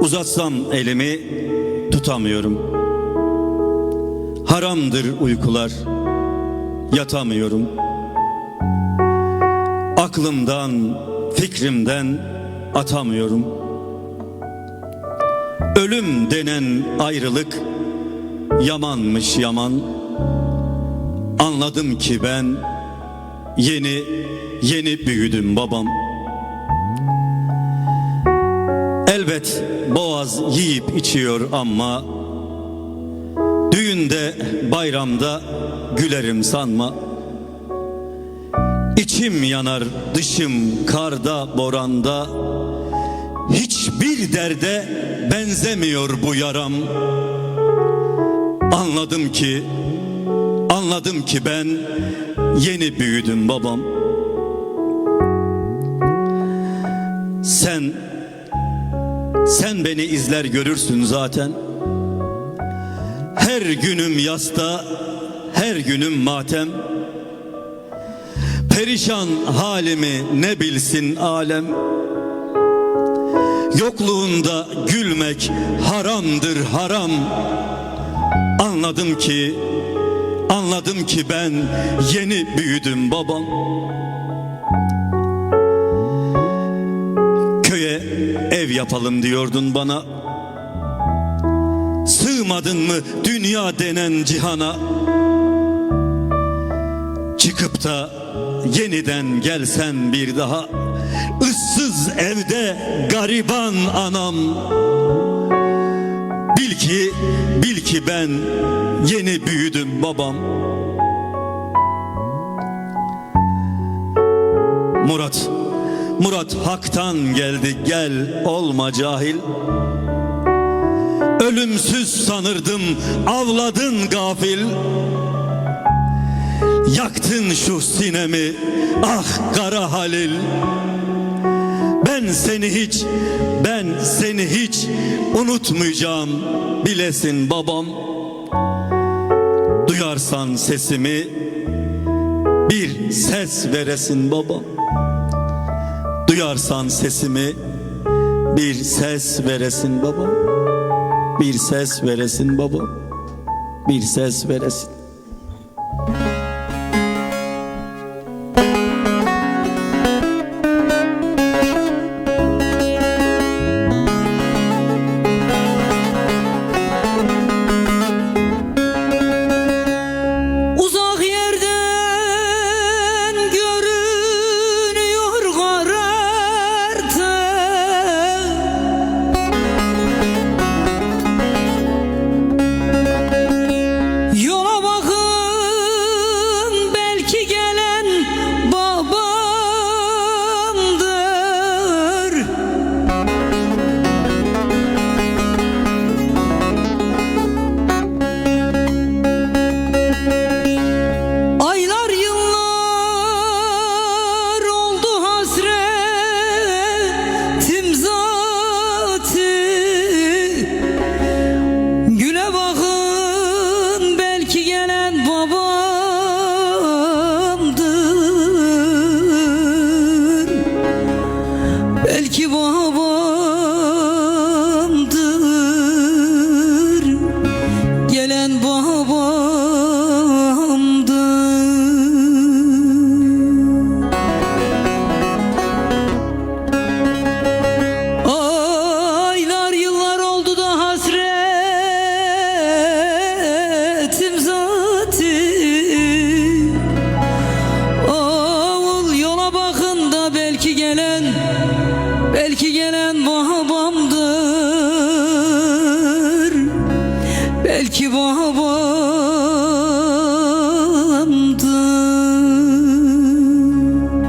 Uzatsam elimi tutamıyorum. Haramdır uykular, yatamıyorum. Aklımdan, fikrimden atamıyorum. Ölüm denen ayrılık yamanmış yaman. Anladım ki ben yeni yeni büyüdüm babam. Elbet boğaz yiyip içiyor ama Düğünde bayramda gülerim sanma. İçim yanar dışım karda boranda. Hiçbir derde benzemiyor bu yaram. Anladım ki Anladım ki ben yeni büyüdüm babam. Sen sen beni izler görürsün zaten. Her günüm yasta Her günüm matem. Perişan halimi ne bilsin alem? Yokluğunda gülmek haramdır haram. Anladım ki Anladım ki ben yeni büyüdüm babam. Köye ev yapalım diyordun bana. Sığmadın mı dünya denen cihana? Çıkıp da yeniden gelsen bir daha. Issız evde gariban anam. Bil ki, bil ki ben yeni büyüdüm babam. Murat, Murat haktan geldi gel olma cahil. Ölümsüz sanırdım avladın gafil. Yaktın şu sinemi ah kara Halil. Ben seni hiç ben seni hiç unutmayacağım bilesin babam. Duyarsan sesimi bir ses veresin babam Duyarsan sesimi bir ses veresin babam Bir ses veresin babam Bir ses veresin belki baba